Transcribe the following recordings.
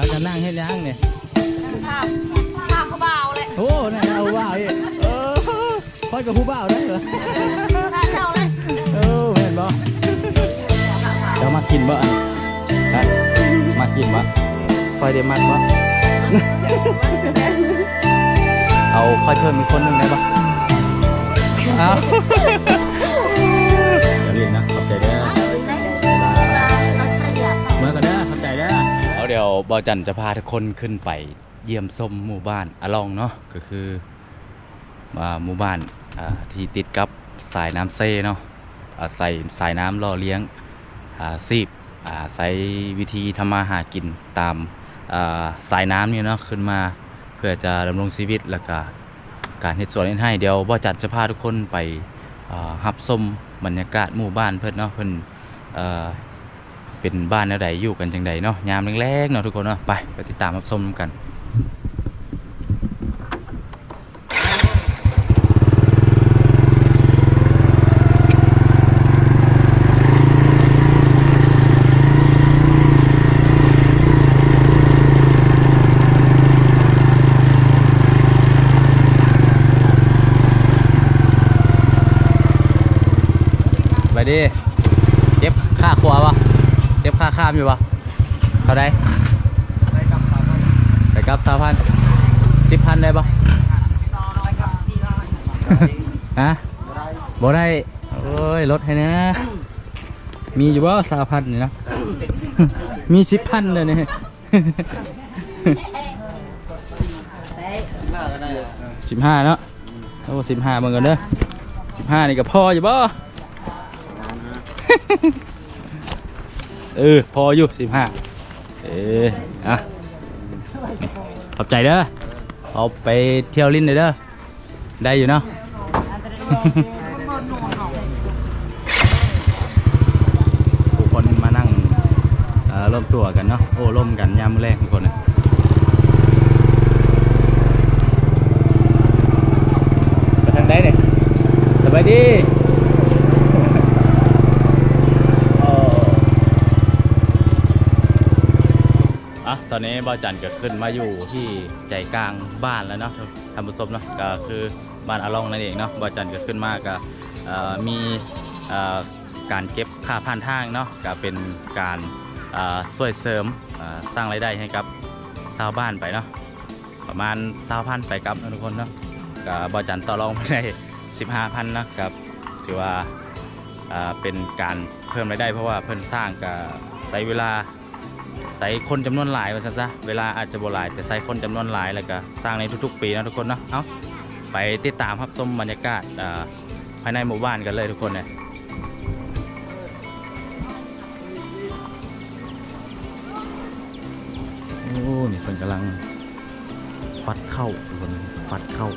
ากันนั่งเฮ็ดหยังเนี่ยข้าวข้าวเขาเบาเลยโอ้นี่นเอาว่าวอีกเออค่อยกับผู้บ่าวได้เหรอข้าวเจ้าเลยเออเห็นบ่เดี๋ยวมากินบ่อันฮะมากินบ่ค่อยได้มัดบ่เอาค่อยเพิ่มอีกคนหนึงได้บ่เอาอย่าลืมนะ บอจันจะพาทุกคนขึ้นไปเยี่ยมชมหมู่บ้านอะลองเนาะก็คืออ่าหมู่บ้านาที่ติดกับสายน้ำเซเนาะาใส่สายน้ำล่อเลี้ยงซีบใช้วิธีทำมาหากินตามาสายน้ำนี่เนาะขึ้นมาเพื่อจะดำรงชีวิตแล้วก็การเฮ็ดสวนเฮ็ดให้เดี๋ยวบอจันจะพาทุกคนไปรับชมบรรยากาศหมู่บ้านเพิ่นเนาะเพิ่นเอ่อ เป็นบ้านแนวใดอยู่กันจังใดเนาะยามแรกๆเนาะทุกคนเนาะไปไปติดตามรับชมกันไปดิเจ็บค่าขวาปะเจ็บค่าข้ามอยู่ปะเท่าไดไปกับสามพันสิบพันได้ปะฮะบ่ได้โอ้ยลดให้นะ มีอยู่บ่สามพันนี่นะ มีสิบพันเลยเนี่ยสิบห้าเนาะโอ้สิบห้าเบิ่งกันเด้อสิบห้านี่ก็พออยู่บ่ เออ พออยู่สิบห้าเอออะขอบใจเด้อเอาไปเที่ยวลิ้นเลยเด้อได้อยู่เนาะ ผู้คนมานั่งร่วมตัวกันเนาะโอ้ร่มกันยามมื้อแรกทุกคนเลยไปทางใดเนี่ยสบายดี อนนี้บ่าวจันเก็ขึ้นมาอยู่ที่ใจกลางบ้านแล้วเนาะท่านผู้ชมเนาะก็คือบ้านอาลองนั่นเองเนาะบ่าวจันเก็ขึ้นมาก็มีการเก็บค่าผ่านทางเนาะก็เป็นการช่วยเสริมสร้างรายได้ให้กับชาวบ้านไปเนาะประมาณสาวพันไปกับทุกคนเนาะก็บ่าวจันต่อรองไปได้สิบห้าพันนาะครับถือว่าเอ่อเป็นการเพิ่มรายได้เพราะว่าเพิ่นสร้างก็ใช้เวลา ใส่คนจำนวนหลายว่าซะซะเวลาอาจจะบ่หลายแต่ใส่คนจำนวนหลายแล้วก็สร้างในทุก ๆ ปีนะทุกคนเนาะเอาไปติดตามครับชมบรรยากาศภายในหมู่บ้านกันเลยทุกคนเนี่ยโอ้นี่เพิ่นกำลังฟัดเข้าทุกคนฟัดเข้า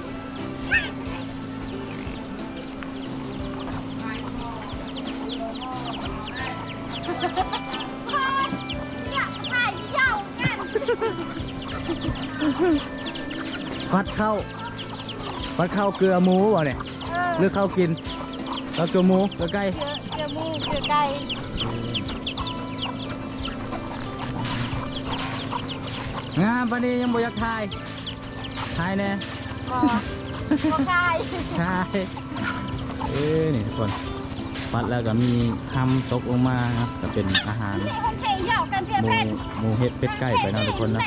ฟัดเข้าฟัดเข้าเกลือหมูบ่เนี่ยหรือเข้ากินแล้วเกลือหมูเกลือไก่เกลือมูเกลือไก่งามปานนี้ยังบ่อยากถ่ายถ่ายแน่ก็ก็ไก่ถ่ายเอ้ยนี่ทุกคนฟัดแล้วก็มีทำตกลงมาครับก็เป็นอาหารใช่ยาวกันเพียหมูเพชรหมูเห็ดเป็ดไก่ไปนะทุกคนนะ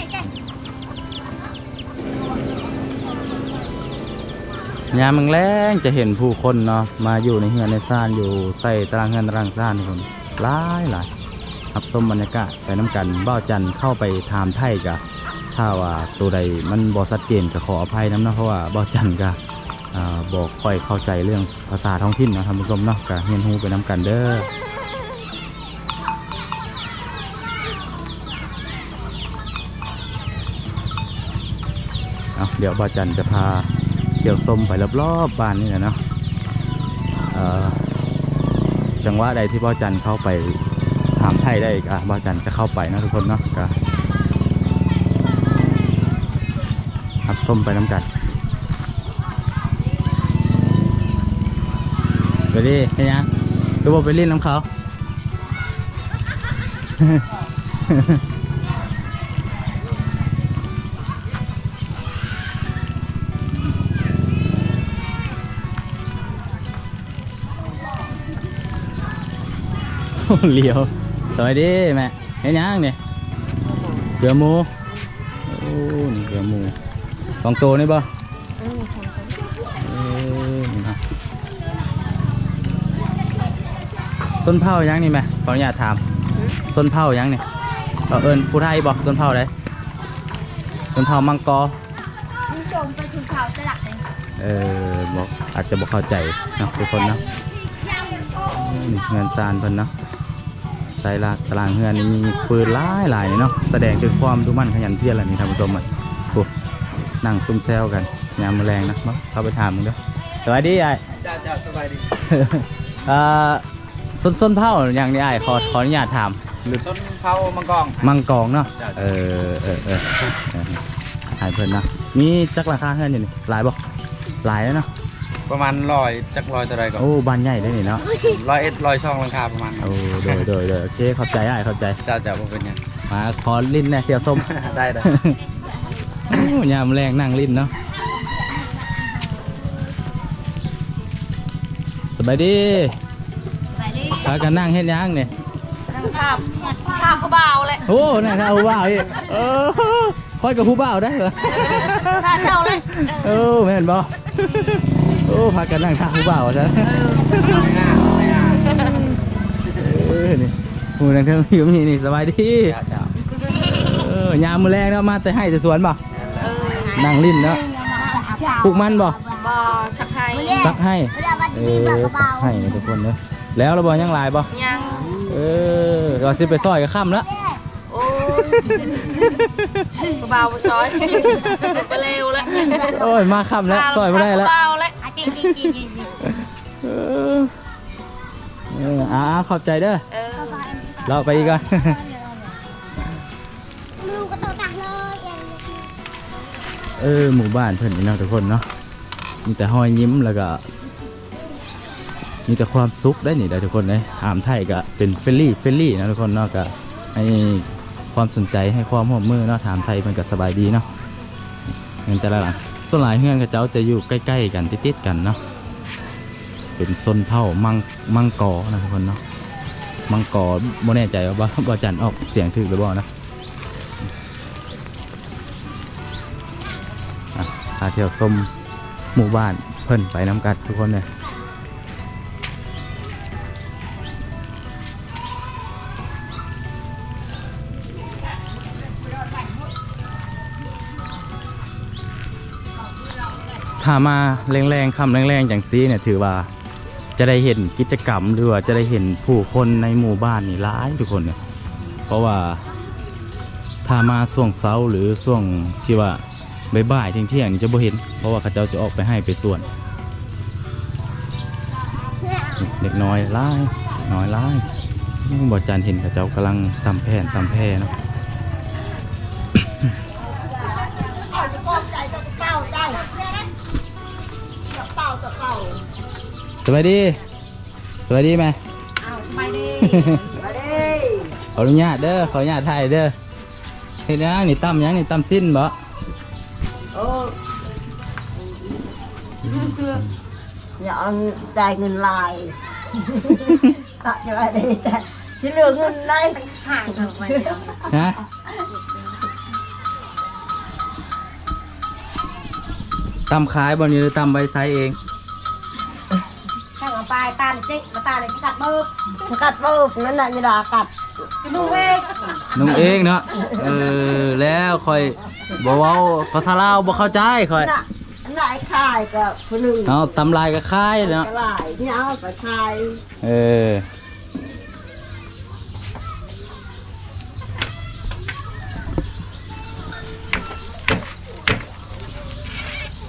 ยามมึงแรงจะเห็นผู้คนเนาะมาอยู่ในเฮือนในซ่านอยู่ใต้ตารางเฮือนตารางซ่านทุกคนหลายหลายรับชมบรรยากาศไปน้ำกันบ้าจันเข้าไปถามไทยกะถ้าว่าตัวใดมันบอชัดเจนก็ขออภัยน้ำเนาะเพราะว่าบ้าจันก็อ่าบอกค่อยเข้าใจเรื่องภาษาท้องถิ่นเนาะท่านผู้ชมเนาะก็เรียนรู้ไปน้ำกันเด้อเอาเดี๋ยวบาจันจะพา เที่ยวส้มไปรอบๆบ้านนี่แหละเนาะเอ่อจังหวะใดที่บ่าจันเข้าไปถามไทยได้ก็บ่าจันจะเข้าไปนะทุกคนเนาะก็รับส้มไปน้ำกันไปดิเฮ้ยยังคือบอกไปเล่นน้ำเขา เลี้ยวสวัสดีแม่เห็นยังเนี่ยเกลือหมูโอ้นี่เกลือหมูสองตัวนี่บ่เอ้ยนี่เนาะส้นเผายังนี่แม่ขออนุญาตถามส้นเผายังนี่เราเอิญผู้ไทยบอกส้นเผาได้ส้นเผามังกรจมไปถึงเขาจะหลักเลยเออบอกอาจจะบอกเข้าใจนะทุกคนนะเงินซานเพิ่นเนาะ ใส่ละตารางเฮือนนี่มีฟืนหลายหลายเนาะแสดงถึงความดุมั่นขยันเพียรอะไรนี่ท่านผู้ชมอะโอ้นั่งซุ่มแซวกันยามมอแรงนะมาเข้าไปถามมึงเด้อสวัสดีไอ้จ้าจ้าสบายดีเอ่อส้นส้นเผาอย่างนี้ไอ้ขอขออนุญาตถามหรือต้นเผามังกรมังกรเนาะจ้ะเออเออเออเออหายเพิ่นเนาะมีจักราคาเฮือนอยู่นี่หลายบ่หลายแล้วเนาะ ประมาณร้อยจักร้อยเท่าไรก่อนโอ้บ้านใหญ่ได้นี่เนาะร้อยเอ็ดร้อยช่องหลังคาประมาณนั้นโอ้โดยโดยโดยโอเคเข้าใจได้เข้าใจจ้าจ้าบ่เป็นหยังมาขอลิ้นแน่เที่ยวส้ม ได้ได้โอ้ยามแรงนั่งลิ้นเนาะสบายดีไปดิพากันนั่งเฮ็ดหยังเนี่ยนั่งภาพภาพเขาเบาเลยโอ้นั่งข้าผู้บ่าวอีกเออคอยกับผู้บ่าวได้เหรอ ถ้าเจ้าเลย เออแม่นบ่ โอ้พากันนั่งท่าผู้บ่าวซะไม่น่าไม่น่าเออนี่หมูนังเทิงอยู่มีนี่สบายดีจ้าจ้าเออยามมื้อแรงเนาะมาแต่ให้แต่สวนบ่นั่งลิ้นเนาะปลูกมันบ่บอชักไทยซักให้เออซักให้นะทุกคนเนอะแล้วเราบอยังหลายบ่ยังเออก็สิไปซอยกับค่ำแล้วโอ้ยเบาๆซอยไปเร็วแล้วโอ้ยมาค่ำแล้วซอยไม่ได้แล้วเบาๆแล้ว จริงจริงจริงจริงเออเอออ่าขอบใจเด้อ เออเราไปอีกก่อน ลูกก็ตกตักเลยเออหมู่บ้านเพิ่นนี่เนาะทุกคนเนาะ มีแต่ห้อยยิ้มแล้วก็ มีแต่ความสุขได้นี่ได้อทุกคนเลยถามไทยก็เป็นเฟรนลี่เฟรนลี่นะทุกคนเนาะก็ให้ความสนใจให้ความร่วมมือเนาะถามไทยมันก็สบายดีเนาะเงินแต่ละหลัง ส่วนหลายเฮือนกับเจ้าจะอยู่ใกล้ ๆ กันติดๆกันเนาะเป็นซนเผ่ามังมังกอนะทุกคนเนาะมังกอบ่แน่ใจว่าบ่จันออกเสียงถูกหรือบ่นะอะพาเที่ยวส้มหมู่บ้านเพิ่นไปน้ำกัดทุกคนเลย ถ้ามาแรงๆคำแรงๆอย่างซีเนี่ยถือว่าจะได้เห็นกิจกรรมหรือว่าจะได้เห็นผู้คนในหมู่บ้านนี่หลายทุกคนเนี่ยเพราะว่าถ้ามาช่วงเช้าหรือช่วงที่ว่าบ่ายๆเที่ยงๆนี่จะบ่เห็น เพราะว่าเขาเจ้าจะออกไปให้ไปส่วน เด็กน้อยหลายน้อยหลายบ่จันเห็นเขาเจ้ากำลังตำแผ่นตำแพ่เนาะ สวัสดี สวัสดีไหมเอาสบายดีขออนุญาตเด้อขออนุญาตถ่ายเด้อเห็นยังนี่ตั้มยังนี่ตั้มสิ้นบ่อย่าเอาจ่ายเงินลายก็จะไปได้จ่ายที่เหลือเงินได้ห่างกันไปแล้วฮะตั้มขายบ่นี่หรือตั้มใบไซเอง ถ้าเอาไปตา เจ๊มาตาเลยสกัดเบิกสกัดปุ๊บนั่นน่ะยาดากัดจะดูเองน้องเองเนาะเออแล้วคอยบ่เว้าภาษาลาวบ่เข้าใจคอยน่ะนายขายกับคนหนึ่งเอาตำลายก็คายเนาะกระลายเนี่ยเอาไปขายเออ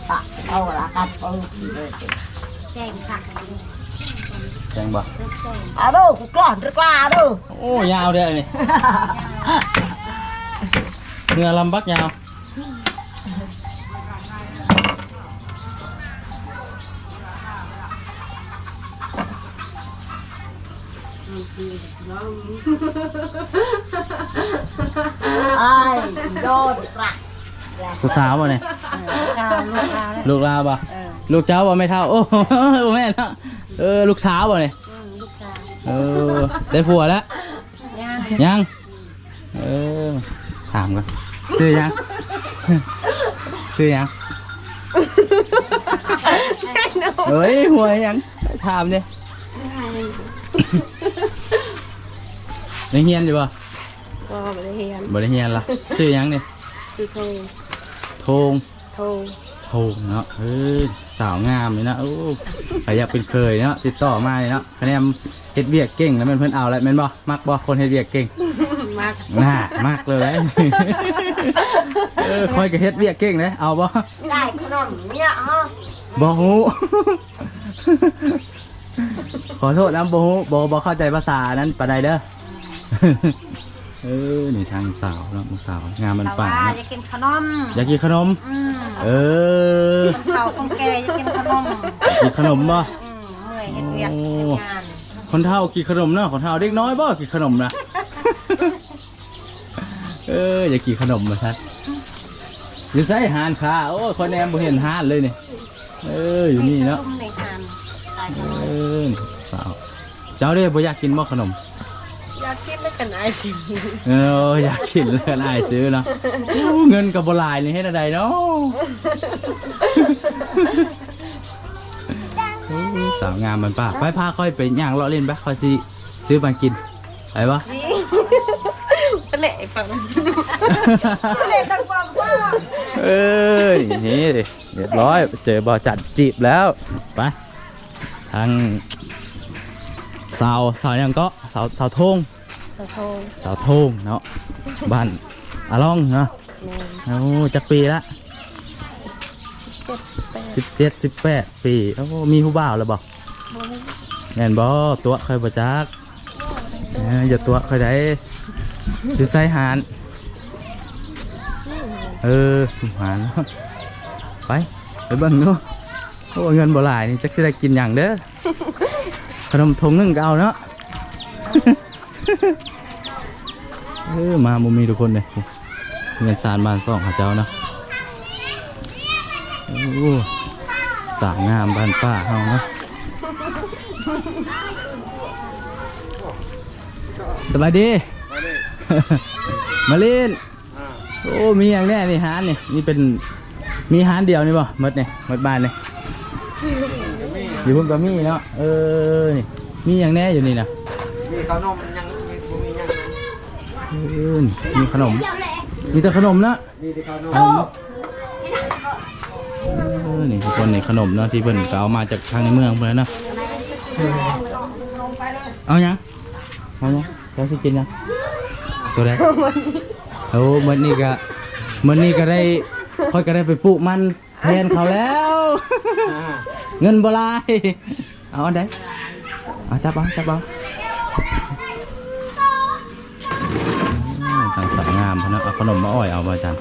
ปะเอาละกัดปุ๊บเลยแจ้งค่ะ แจงบ่เอาดูกูกล้อนตะกล้าดูโอ้ยาวเด้อนี่เนื้อลำบักยาวไอ้โดนปลักผู้สาวบ่เนี่ยข้าวลูกข้าวเลยลูกลาวบ่เออลูกเจ้าบ่ไม่เท่าโอ้แม่นเนาะเออลูกสาวบ่เนี่ยลูกข้าวเอเออได้ผัวแล้วย่างยังเออถามก่อนซื้อยัง ซื้อยังเฮ้ยหัวยังถามเนี่ยได้เฮียนอยู่ป่ะก็ไม่ได้เฮียนบ่ได้เฮียนละซื้อยังเนี่ยคือโทรโทงโทรโทงเนาะเฮ้ยสาวงามเลยนะโอ้ใครอยากเป็นเคยเนาะติดต่อมาเลยเนาะคะแนนเฮ็ดเวียกเก่งแล้วแมันเพิ่นเอาแล้วแม่นบ่มักบ่คนเฮ็ดเวียกเก่งมากน่ามากเลยเออคอยกับเฮ็ดเวียกเก่งเลยเอาบ่ได้ขนมเนี่ยฮะบ่ฮู้ขอโทษนะบ่ฮู้บ่บ่เข้าใจภาษานั้นปานใดเด้อ เออนี่ทางสาวเนาะทางสาวงามมันแต่ป่าว่าเนาะจะกินขนมอยากกินขนม อืมเออคนเฒ่าคนแก่จะกินขนมกินขนมบ่ อืมเมื่อยเฮ็ดเวียกเฮ็ดงานคนเฒ่ากินขนมเนาะคนเฒ่าเด็กน้อยบ่กินขนมนะ เอออยากกินขนมมาชัดอยู่ไสหานค้าโอ้ยคนแนมบ่เห็นหานเลยนี่เอออยู่นี่เนาะตุ้มในทานได้ขนมเออนี่สาว เจ้าเด้บ่อยากกินบ่ขนม อยากกินไม่กันไอซิเอออยากกินเลยกันอายซื้อเนาะอู้เงินกับบหลายนี่เฮ็ดอะไรเนาะอู้สาวงามมันป้าไปพาค่อยไปย่างเลาะเล่นไปค่อยสิซื้อมากินไปปะเละฝั่งนั้นเลยต้องบอกว่าเอ้ยนี่ดิเรียบร้อยเจอบ่อจัดจีบแล้วไปทางสาวสาวหยังก็สาวสาวทง สะโทรสาวทงเนาะบ้านอาล่องเนาะแม่โอ้จักปีละเจ็ดแปดสิบเจ็ดสิบแปดปีโอ้มีผู้บ่าวแล้วบอกแม่นบ่ตัวเคยประจักเอออย่าตัวเคยได้อยู่ไซหานเออหานไปไปเบิ่งดูโอ้เงินบ่หลายนี่จักสิได้กินอย่างเด้อ ขนมทงหนึงก็เอาเนาะ เออมาบ่มีทุกคนเลยเงินสารบ้านซ่องเขาเจ้าเนาะโอ้สาวงามบ้านป้าเฮาเนาะสบายดี มาลินโอ้ มีอย่างแน่นี่ฮานนี่นี่เป็นมีฮานเดียวนี่ป่ะมดนี่มดบ้านนี่อยู่พุ่นก็มีเนาะเออนี่มีอย่างแน่อยู่นี่นะมีขนมยังมีบ่มียังเออนี่มีขนม มีแต่ขนมนะมีแต่ขนมอันเออนี่ทุกคนนี่ขนมเนาะที่เพิ่นก็เอามาจากทางในเมืองเพิ่นนะเอายังเอายังเจ้าสิกินยังตัวใดโอ้เหมือนนี่ก็เหมือนนี่ก็ได้ค่อยก็ได้ไปปลูกมันแทนเขาแล้วอ่าเงินบ่หลายเอาอันใดเอาจับเอาจับเอา ทางสาวงามเพนนะเอาขนมมาอ้อยเอามาจัง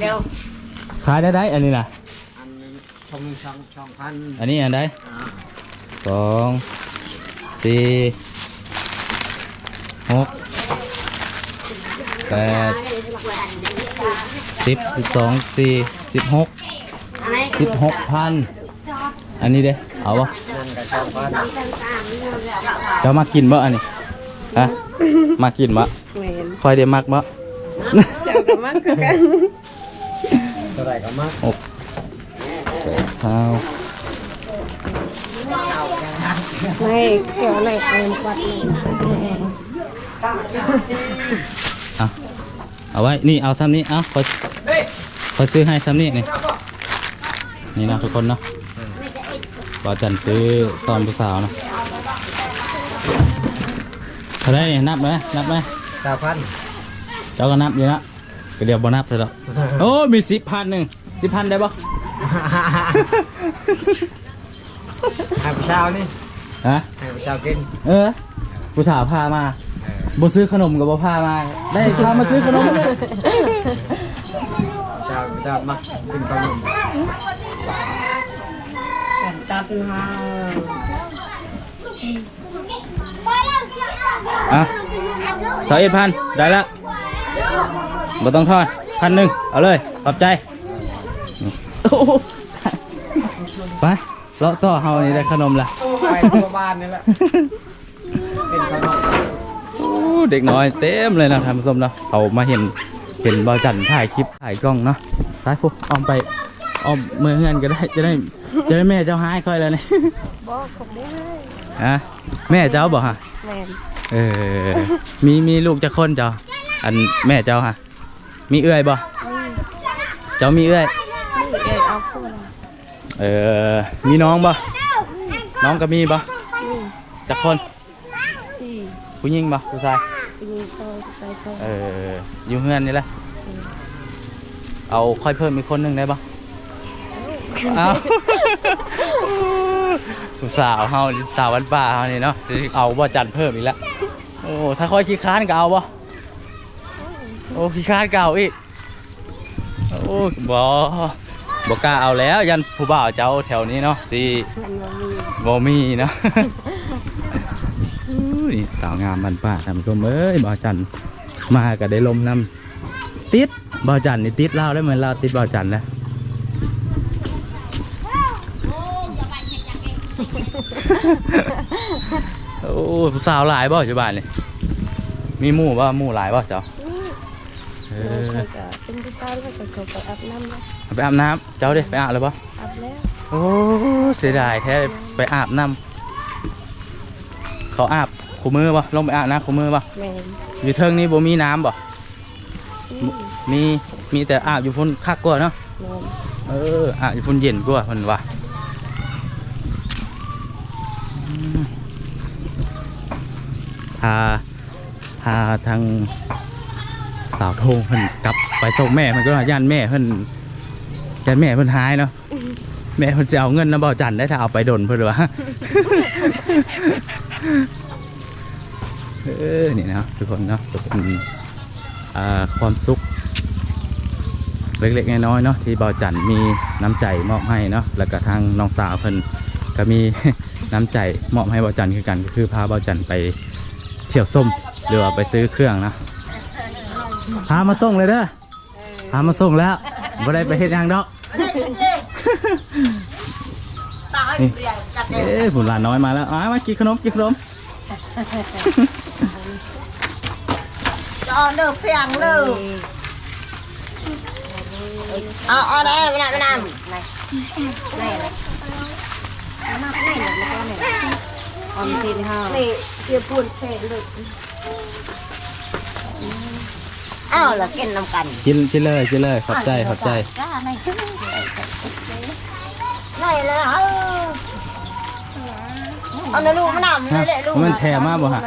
เดี๋ยวขายได้ได้อันนี้นะอันนี้ชมช่องช่องพันอันนี้อันใดอ่าสองสี่หกแปดสิบสิบสองสี่สิบหกสิบหกพันอันนี้เด้เอาปะนั่นก็ช่องพันเจ้ามากินบ่อันนี้ฮะมากินบ่แม่นค อยได้มักบ่เจ้ากับมันคือกันเท่าไหร่ก็มาหกแปดเก้าไม่เกี่ยวอะไรเป็นวัดเลยเอาเอาไว้ นี่เอาซ้ำนี้ เอาคอยคอยซื้อให้ซ้ำนี้นี่นี่นะทุกคนเนาะว่าจันซื้อตอนผู้สาวนะเท่าไหรนี่นับไหมนับไหม เก้าพันเจ้าก็นับอยู่นะก็เดี๋ยวบ่นับเลยหรอกโอ้มีสิบพันหนึ่งสิบพันได้ปะให้ผู้เช้านี่ฮะให้ผู้เช้ากินเออผู้สาวพามาบ่ซื้อขนมกับบ่พามา ได้พามาซื้อขนมเช้าผู้เช้ามากินขนมตัดมา อะสองเอ็ดพันได้ละบ่ต้องทอนพันหนึ่งเอาเลย ขอบใจโอ้โหไปเลาะต่อเฮานี่ได้ขนมละโอ้ไปทั่วบ้านนี่แหละเป็นขนมโอ้เด็กน้อยเต็มเลยนะท่านผู้ชมเนาะเขามาเห็นเห็นบอจันถ่ายคลิปถ่ายกล้องเนาะซ้ายพวกอ้อมไปอ้อมเมืองเงินก็ได้จะได้จะได้แม่เจ้าหายค่อยแล้วเนี่ยบอกผมได้เลย ฮะแม่เจ้าบอกฮะแม่นเออ มีมีลูกจะคนเจ้า อันแม่เจ้าฮะมีเอื้อยบ่นี่เจ้ามีเอื้อยนี่เอ๋เอาคู่นะเออ มีน้องบ่น้องก็มีบ่นี่จะคนสี่ผู้หญิงบ่ผู้ชายปีนี้ซอยไปซอยเอออยู่เฮือนนี่แหละ เอาค่อยเพิ่มอีกคนหนึงได้บ่เอาผู้ สาวเฮาสาววันป่าเฮานี่เนาะจะเอาบ่จันเพิ่มอีกแล้วโอ้ถ้าค่อยขี้ค้านก็เอาบ่โอ้ขี้ค้านเก่าอีกโอ้บ่บ่กล้าเอาแล้วยันผู้บ่าวเจ้าแถวนี้เนาะสิมันบ่มีบ่มีเนาะอุ้ยสาวงามบันป่าทำส้มเอ้ยบ่าวจันมาก็ได้ลมนำติดบ่าวจันนี่ติดเล่าวได้เหมือนเราติดบ่าวจันนะ โอ้ผู้สาวหลายบ่จุบานนี่มีหมู่บ่หมู่หลายบ่เจ้าเอนี่อเขาก็เป็นผู้สาวแล้วก็เขาไปอาบน้ำนะเอาไปอาบน้ำเจ้าเด้ไปอาบเลยบ่อาบแล้วโอ้เสียดายแท้ไปอาบน้ำเขาอาบคูมือบ่ลงไปอาบน้ำคูมือบ่แม่นอยู่เทิงนี้บ่มีน้ำบ่นี่มีมีแต่อาบอยู่พุ่นคักกว่าเนาะแม่นเอออาบอยู่พุ่นเย็นกว่าเพิ่นว่าอืมพาพาทางสาวโทงเพิ่นกลับไปส่งแม่เพิ่นก็ว่าย่านแม่เพิ่นย่านแม่เพิ่นหายเนาะแม่เพิ่นจะเอาเงินน้ำเบาจันได้ถ้าเอาไปดนเพิ่นว่า เออนี่นะทุกคนเนาะก็เป็นอ่าความสุข เล็กๆน้อยๆเนาะที่เบาจันมีน้ำใจมอบให้เนาะแล้วก็ทางน้องสาวเพิ่นก็มีน้ำใจมอบให้เบาจันคือกันก็คือพาเบาจันไป ที่ยวส้มหรือว่าไปซื้อเครื่องนะพามาส่งเลยเด้อพามาส่งแล้วบ่ได้ไปเฮ็ดหยังดอกตายนี่เปลี่ยนกัดเด็เอ๊ะผุนหลานน้อยมาแล้วอ้าวมากินขนมกินขนมจอเด้อเพียงเด้อเอาเอาได้ไม่ได้ไม่ได้อ อมสินเฮานี่เกี่ยวพูนเสร็จเลยอ้าวแล้วกินน้ำกันกินกินเลยกินเลยขอบใจขอบใจได้แล้วเอาเอาในลูกมันนำฮะเลยลูกมันแถมมาบ่ฮะ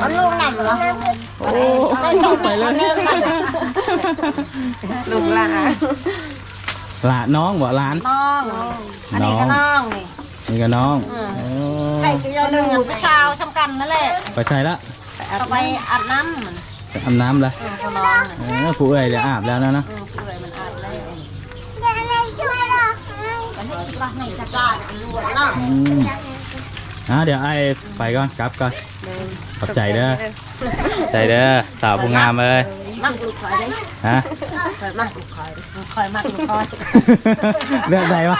เอาลูกนำเหรอโอ้ไม่ต้องไปเลยลูกหลานหลานน้องบ่หลานน้องอันนี้ก็น้องนี่ นี่ก็น้องโอ้ไอ้กินยาหนึ่งผู้ชาวทำกันนั่นแหละไปใส่ละเขาไปอาบน้ำมันไปอาบน้ำละเออเขาน้องน่ะเออผู้เอ่ยเดี๋ยวอาบแล้วนะเนาะเออเปื่อยมันอาบแล้วกล้าเป็นลูกเนาะอืมอะเดี๋ยวไอ้ไปก่อนกลับก่อนเดินขอบใจเด้อใจเด้อสาวผู้งามเลย มักลูกคอยได้ฮะ คอยมักลูกคอยคอยมากลูกคอยเลือกใจวะ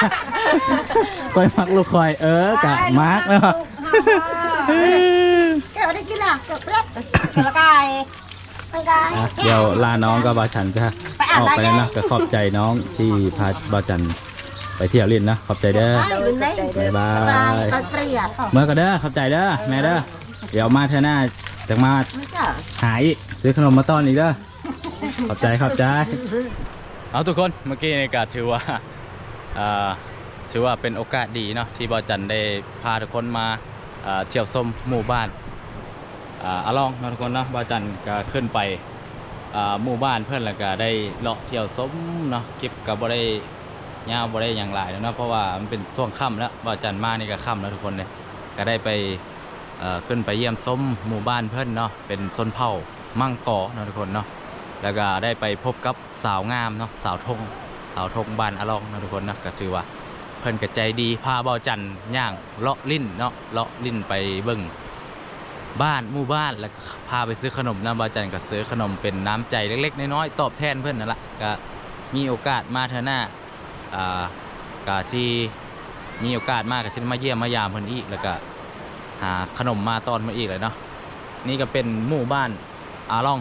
คอยมักลูกคอย เออกะมาร์กเนาะแกได้กินอะเกือบแล้วกระกายไม่ได้อะเดี๋ยวลาน้องกับบาฉันจะออกไปแล้วนะก็ขอบใจน้องที่พาบาจันไปเที่ยวเล่นนะขอบใจเด้อเดินได้บ๊ายบาตายยตายเปรียดเมื่อก็เด้อขอบใจเด้อแม่เด้อเดี๋ยวมาเธอหน้าจะมาไม่จ้ะหายอีกซื้อขนมมาต้อนอีกเด้อ ขอบใจขอบใจ เอาทุกคนเมื่อกี้นี่ก็ถือว่าถือว่าเป็นโอกาสดีเนาะที่บอจันได้พาทุกคนมาเที่ยวชมหมู่บ้านอาลองนะทุกคนเนาะบอจันก็ขึ้นไปหมู่บ้านเพื่อนแล้วก็ได้เลาะเที่ยวชมเนาะคลิปก็บได้ยาวบได้อย่างหลายแล้วเนาะเพราะว่ามันเป็นช่วงค่ำแล้วบอจันมานี่ก็ค่ำแล้วทุกคนเลยก็ได้ไปขึ้นไปเยี่ยมสมหมู่บ้านเพื่อนเนาะเป็นชนเผ่ามั่งกอเนาะทุกคนเนาะ แล้วก็ได้ไปพบกับสาวงามเนาะสาวทงสาวทงบ้านอลองนะทุกคนนะก็ถือว่าเพิ่นก็ใจดีพาเบาจันย่างเลาะลิ้นเนาะเลาะลิ้นไปเบิ่งบ้านหมู่บ้านแล้วก็พาไปซื้อขนมนะเบาจันก็ซื้อขนมเป็นน้ำใจเล็ก ๆ น้อยๆตอบแทนเพื่อนนั่นแหละก็มีโอกาสมาเถอหน้าอ่ากาซีมีโอกาสมากก็สิได้มาเยี่ยมมายามเพิ่อนอีกแล้วก็หาขนมมาตอนมาอีกเลยเนาะนี่ก็เป็นหมู่บ้านอาล่อง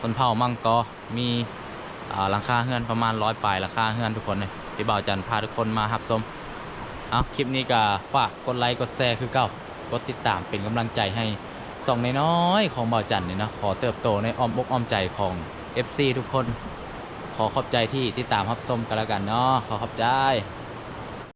คนเผ่ามังกอมีหลังคาเฮือนประมาณร้อยปลายหลังคาเฮือนทุกคนเลยที่บ่าวจันพาทุกคนมารับชมเอาคลิปนี้ก็ฝากกดไลค์กดแชร์คือเก่ากดติดตามเป็นกำลังใจให้ส่องน้อยๆของบ่าวจันเนี่ยนะขอเติบโตในอ้อมอกอ้อมใจของ FC ทุกคน ขอขอบใจที่ติดตามรับชมกันแล้วกันเนาะขอขอบใจ